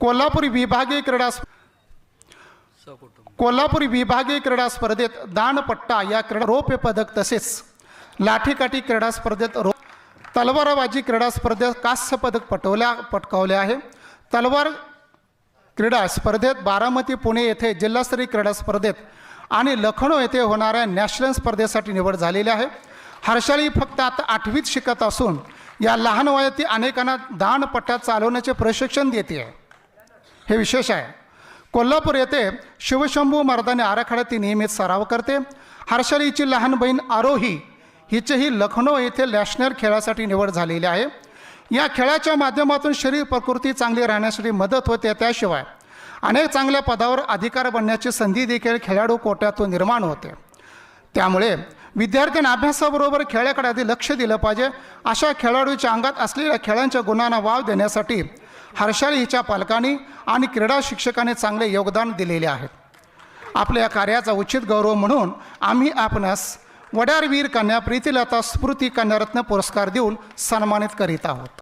कोल्हापूर विभागीय क्रीडा कोल्हापूर विभागीय क्रीडा स्पर्धेत दानपट्टा या क्रीडा रौप्य पदक तसेच लाठीकाठी क्रीडा स्पर्धेत रो तलवारबाजी क्रीडा स्पर्धेत कांस्य पदक पटवल्या पटकावले आहे. तलवार क्रीडा स्पर्धेत बारामती पुणे येथे जिल्हास्तरीय क्रीडा स्पर्धेत आणि लखनौ येथे होणाऱ्या नॅशनल स्पर्धेसाठी निवड झालेली आहे. हर्षाली फक्त आता आठवीत शिकत असून या लहान वयातील अनेकांना दानपट्ट्या चालवण्याचे प्रशिक्षण देते. आहे हे विशेष आहे. कोल्हापूर येथे शिवशंभू मर्दाने आराखड्यात ती नियमित सराव करते. हर्षल हिची लहान बहीण आरोही हिचेही लखनौ येथे लॅशनर खेळासाठी निवड झालेली आहे. या खेळाच्या माध्यमातून शरीर प्रकृती चांगली राहण्यासाठी मदत होते त्याशिवाय अनेक चांगल्या पदावर अधिकार बनण्याची संधी देखील खेळाडू कोट्यातून निर्माण होते. त्यामुळे विद्यार्थ्यांना अभ्यासाबरोबर खेळाकडे आधी लक्ष दिलं पाहिजे. अशा खेळाडूच्या अंगात असलेल्या खेळांच्या गुणांना वाव देण्यासाठी हर्षाली हिच्या पालकांनी आणि क्रीडा शिक्षकांनी चांगले योगदान दिलेले आहे. आपल्या या कार्याचा उचित गौरव म्हणून आम्ही आपणास वडारवीर कन्या प्रीतिलता स्मृती कन्यारत्न पुरस्कार देऊन सन्मानित करीत आहोत.